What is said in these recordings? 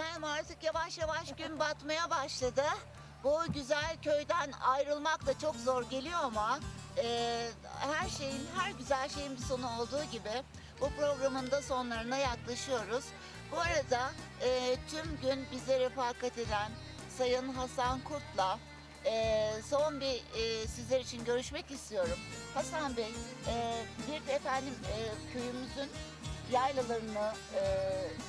Efendim artık yavaş yavaş gün batmaya başladı. Bu güzel köyden ayrılmak da çok zor geliyor ama e, her şeyin, her güzel şeyin bir sonu olduğu gibi bu programın da sonlarına yaklaşıyoruz. Bu arada e, tüm gün bize refakat eden Sayın Hasan Kurt'la e, son bir e, sizler için görüşmek istiyorum. Hasan Bey, e, bir de efendim e, köyümüzün yaylalarını e,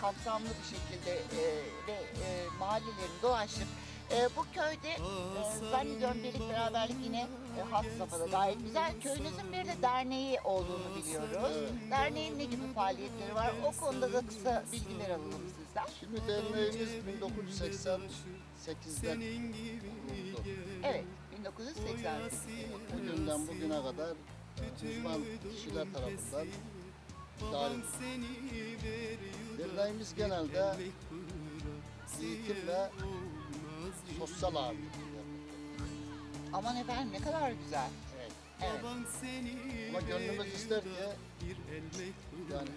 kapsamlı bir şekilde e, ve e, mahallelerini dolaştık. E, bu köyde e, zannediyorum birlik beraberlik yine e, hat safhada gayet güzel. Köyünüzün bir de derneği olduğunu biliyoruz. Derneğin ne gibi faaliyetleri var? O konuda da kısa bilgiler alalım sizden. Şimdi derneğimiz 1988'de kuruldu. Evet, 1988. Bugünden bugüne kadar uzman kişiler tarafından edildi. Derneğimiz genelde eğitim ve sosyal ağırlık. Aman efendim ne kadar güzel. Evet. Evet. Ama gönlümüz ister ki yani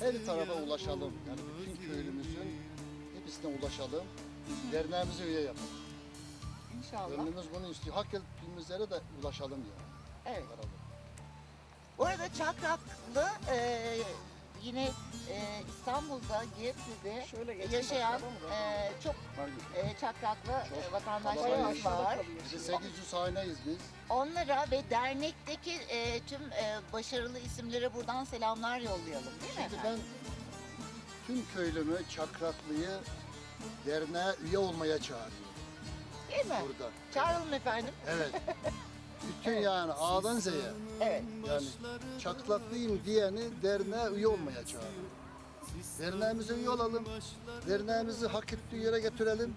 her tarafa ulaşalım. Yani bütün köylümüzün hepsine ulaşalım. Derneğimize üye yapalım. İnşallah. Gönlümüz bunu istiyor. Hak ettiğimiz yere de ulaşalım yani. Evet. Varalım. Bu arada Çakraklı e, yine e, İstanbul'da geçin yaşayan e, çok e, Çakraklı e, vatandaşlarımız kalabalık. var. Biz 800 haneyiz biz. Onlara ve dernekteki e, tüm e, başarılı isimlere buradan selamlar yollayalım değil mi? Şimdi ben tüm köylümü, Çakraklı'yı derneğe üye olmaya çağırıyorum Değil mi? burada. Çağıralım efendim. Evet. Bütün yani A'dan Z'ye Evet. yani Çaklaklıyım diyeni derneğe üye olmaya çağırıyorum. Derneğimize üye olalım. Derneğimizi hak ettiği yere getirelim.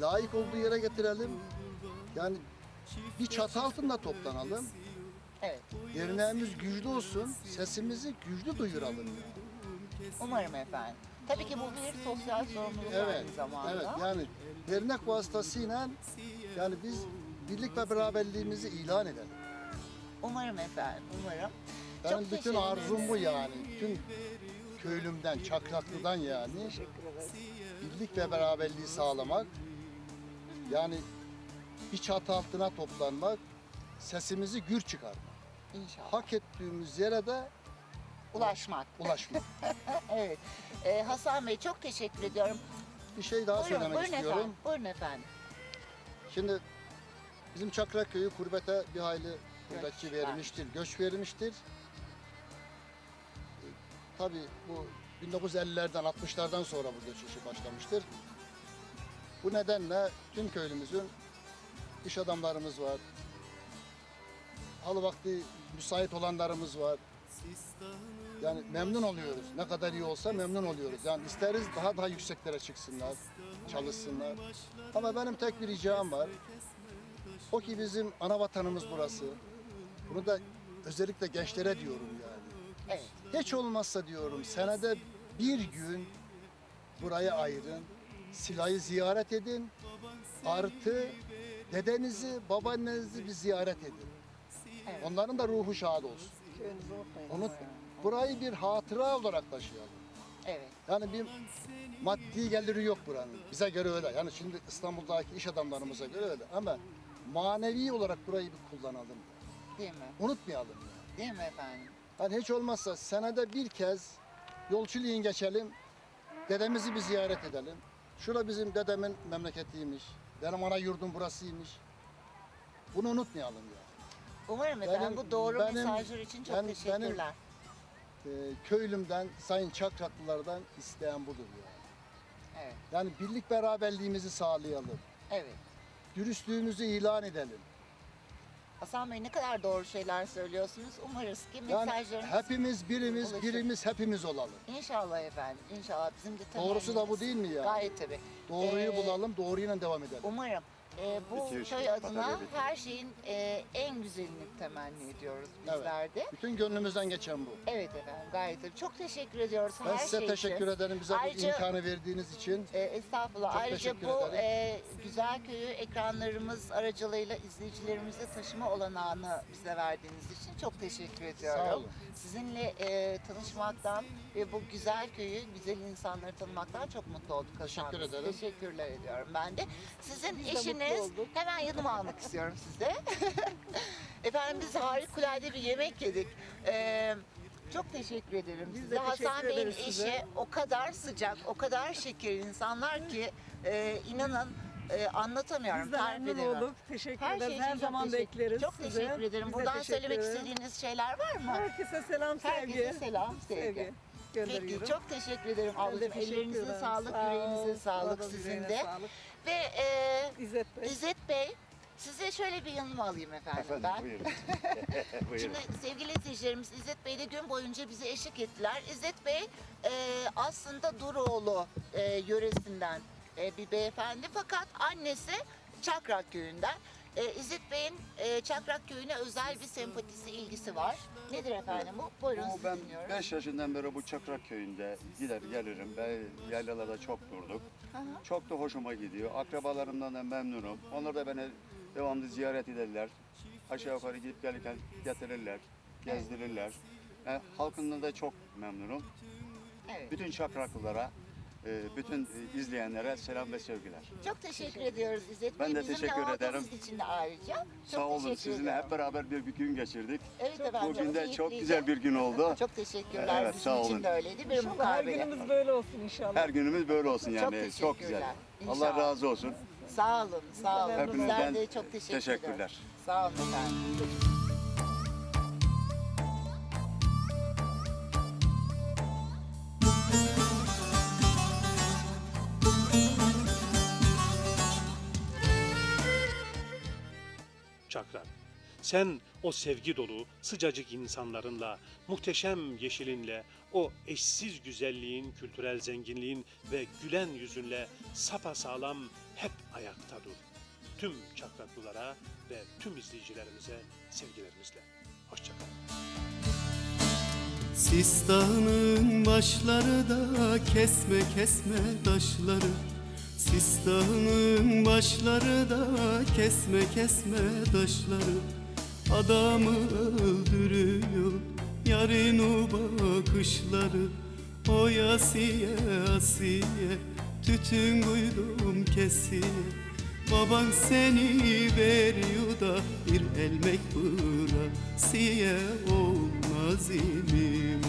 Layık olduğu yere getirelim. Yani bir çatı altında toplanalım. Evet. Derneğimiz güçlü olsun. Sesimizi güçlü duyuralım. yani. Umarım efendim. Tabii ki bu bir sosyal sorumluluk Evet, aynı zamanda. evet. Yani dernek vasıtasıyla yani biz birlik ve beraberliğimizi ilan edelim. Umarım efendim, umarım. Benim Çok bütün teşekkür arzum bu ederim. yani. Tüm köylümden, çakraklıdan yani Teşekkür ederiz. birlik ve beraberliği sağlamak. Yani bir çatı altına toplanmak, sesimizi gür çıkarmak. İnşallah. Hak ettiğimiz yere de Ulaşmak. ulaşmak. Evet. Ee, Hasan Bey çok teşekkür ediyorum. bir şey daha buyurun, söylemek buyurun istiyorum. efendim. Buyurun efendim. Şimdi bizim Çakrak Köyü kurbete bir hayli Göç vermiştir, göç vermiştir. E, Tabii bu 1950'lerden 60'lardan sonra bu göç işi başlamıştır. Bu nedenle tüm köylümüzün iş adamlarımız var. Halı vakti müsait olanlarımız var. Yani memnun oluyoruz. Ne kadar iyi olsa memnun oluyoruz. Yani isteriz daha daha yükseklere çıksınlar, çalışsınlar. Ama benim tek bir ricam var. O ki bizim ana vatanımız burası. Bunu da özellikle gençlere diyorum yani. Evet. Hiç olmazsa diyorum senede bir gün buraya ayırın. Silahı ziyaret edin. Artı dedenizi, babaannenizi bir ziyaret edin. Evet. Onların da ruhu şad olsun. Köyünüzü unutmayın. Unut, burayı bir hatıra olarak taşıyalım. Evet. Yani bir maddi geliri yok buranın. Bize göre öyle. Yani şimdi İstanbul'daki iş adamlarımıza göre öyle. Ama manevi olarak burayı bir kullanalım. Değil mi? Unutmayalım. Yani. Değil mi efendim? Hani hiç olmazsa senede bir kez yolculuğun geçelim. Dedemizi bir ziyaret edelim. Şura bizim dedemin memleketiymiş. Benim ana yurdum burasıymış. Bunu unutmayalım ya. Umarım Benim- efendim bu doğru benim- mesajlar için çok benim- teşekkürler. Ee, köylümden, sayın Çakraklılardan isteyen budur yani. Evet. Yani birlik beraberliğimizi sağlayalım. Evet. Dürüstlüğümüzü ilan edelim. Hasan Bey ne kadar doğru şeyler söylüyorsunuz. Umarız ki Yani mesajlarınız hepimiz birimiz, ulaşır. birimiz hepimiz olalım. İnşallah efendim. İnşallah bizim de Doğrusu da bu değil mi ya? Gayet tabii. Doğruyu Ee, bulalım, doğruyla devam edelim. Umarım. E, bu köy yıl adına evet. her şeyin e, en güzelini temenni ediyoruz Evet. bizler de. Bütün gönlümüzden geçen bu. Evet efendim gayet. Çok teşekkür ediyoruz Ben her size şey teşekkür için. ederim bize bu Ayrıca- imkanı verdiğiniz için. E, estağfurullah. Çok Ayrıca teşekkür bu ederim. e, güzel köyü ekranlarımız aracılığıyla izleyicilerimize taşıma olanağını bize verdiğiniz için çok teşekkür ediyorum. Sağ olun. Sizinle e, tanışmaktan ve bu güzel köyü, güzel insanları tanımaktan çok mutlu olduk Hasan Teşekkür Bey. ederim. Teşekkürler ediyorum ben de. Sizin Biz eşiniz, olduk. hemen yanıma almak istiyorum size. Efendim biz harikulade bir yemek yedik. E, çok teşekkür ederim Biz size. de Hasan Bey'in eşi size. o kadar sıcak, o kadar şeker insanlar ki e, inanın e, anlatamıyorum, Biz de memnun olduk. Teşekkür Her ederiz. şey Her zaman teşekkür- bekleriz Çok sizi. teşekkür ederim. Biz Buradan teşekkür söylemek ederiz. istediğiniz şeyler var mı? Herkese selam, sevgi. Herkese selam, sevgi. sevgi. Peki çok teşekkür ederim ablacığım. ederim. sağlık, Sağ ol, yüreğinize sağlık sizin de. sağlık. Ve e, İzzet Bey. İzzet Bey, size şöyle bir yanıma alayım efendim, Efendim ben. buyurun. buyurun. Şimdi sevgili izleyicilerimiz İzzet Bey de gün boyunca bize eşlik ettiler. İzzet Bey e, aslında Duroğlu e, yöresinden e, bir beyefendi fakat annesi Çakrak köyünden. E, İzzet Bey'in e, Çakrak köyüne özel bir sempatisi, ilgisi var. Nedir efendim bu? Buyurun Bu sizi ben dinliyorum. 5 yaşından beri bu Çakrak köyünde gider gelirim. Ben yaylalarda çok durduk. Hı. Çok da hoşuma gidiyor. Akrabalarımdan da memnunum. Onlar da beni devamlı ziyaret ederler. Aşağı yukarı gidip gelirken getirirler, gezdirirler. Ben halkından da çok memnunum. Evet. Bütün Çakraklılara, bütün e, izleyenlere selam ve sevgiler. Çok teşekkür ediyoruz İzzet Bey. Ben de Bizimle teşekkür aldığınız ederim. için de ayrıca. Çok Sağ olun. teşekkür Sizinle ediyorum. hep beraber bir, bir gün geçirdik. Evet efendim. Bugün de çok güzel bir gün oldu. Çok teşekkürler. Evet, Bizim sağ için olun. de öyleydi. Bir İnşallah her günümüz böyle olsun inşallah. Her günümüz böyle olsun Çok yani. Çok, güzel. teşekkürler. Allah İnşallah. razı olsun. Sağ olun, sağ olun. Hepinizden Bizler de çok teşekkür teşekkürler. ediyoruz. Sağ olun efendim. Sen o sevgi dolu, sıcacık insanlarınla, muhteşem yeşilinle, o eşsiz güzelliğin, kültürel zenginliğin ve gülen yüzünle sapasağlam hep ayakta dur. Tüm çakraklılara ve tüm izleyicilerimize sevgilerimizle. Hoşçakalın. Sistanın başları da kesme kesme taşları Sistanın başları da kesme kesme taşları Adamı öldürüyor yarın o bakışları O yasiye asiye tütün koydum kesiye. Baban seni veriyor da bir elmek bırasiye olmaz imim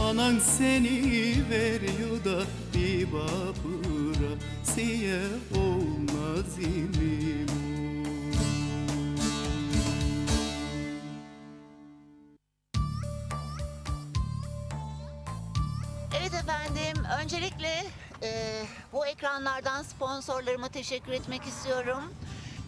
Anan seni veriyor da bir babırasiye olmaz imim Evet efendim, öncelikle e, bu ekranlardan sponsorlarıma teşekkür etmek istiyorum.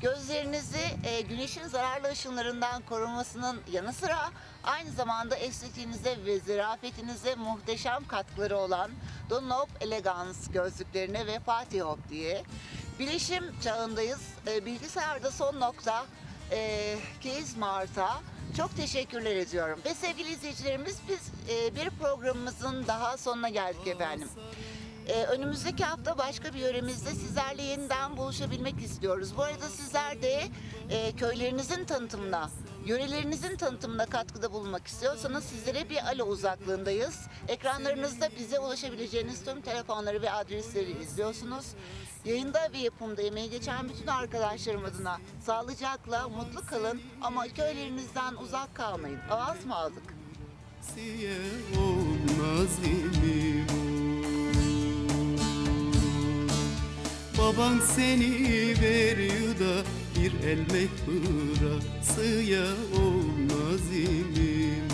Gözlerinizi e, güneşin zararlı ışınlarından korumasının yanı sıra aynı zamanda estetiğinize ve zirafetinize muhteşem katkıları olan Dunlop Elegance gözlüklerine ve Fatih Hop diye. Bilişim çağındayız. E, bilgisayarda son nokta e, Case Mart'a çok teşekkürler ediyorum. Ve sevgili izleyicilerimiz biz e, bir programımızın daha sonuna geldik efendim. E, önümüzdeki hafta başka bir yöremizde sizlerle yeniden buluşabilmek istiyoruz. Bu arada sizler de e, köylerinizin tanıtımına, yörelerinizin tanıtımına katkıda bulunmak istiyorsanız sizlere bir alo uzaklığındayız. Ekranlarınızda bize ulaşabileceğiniz tüm telefonları ve adresleri izliyorsunuz. Yayında ve yapımda emeği geçen bütün arkadaşlarım adına sağlıcakla, mutlu kalın ama köylerinizden uzak kalmayın. Ağız mı aldık? Siye Baban seni veriyor da bir elmek bırasıya olmaz imim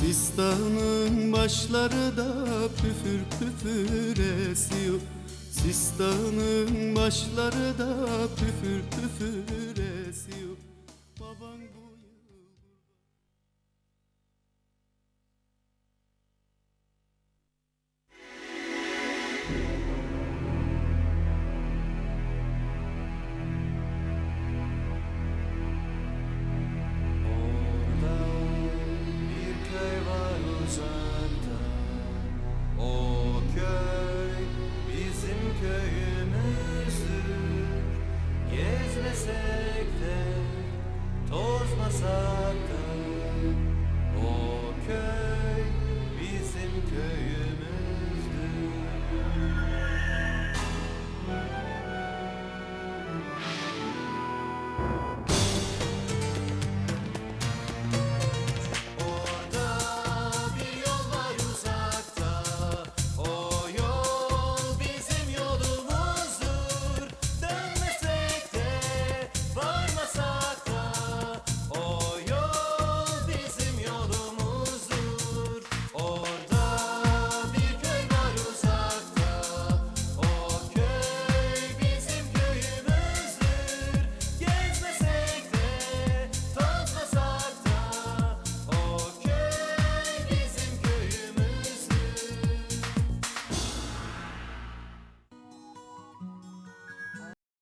Sistanın başları da püfür püfür esiyor. Sistanın başları da püfür püfür esiyor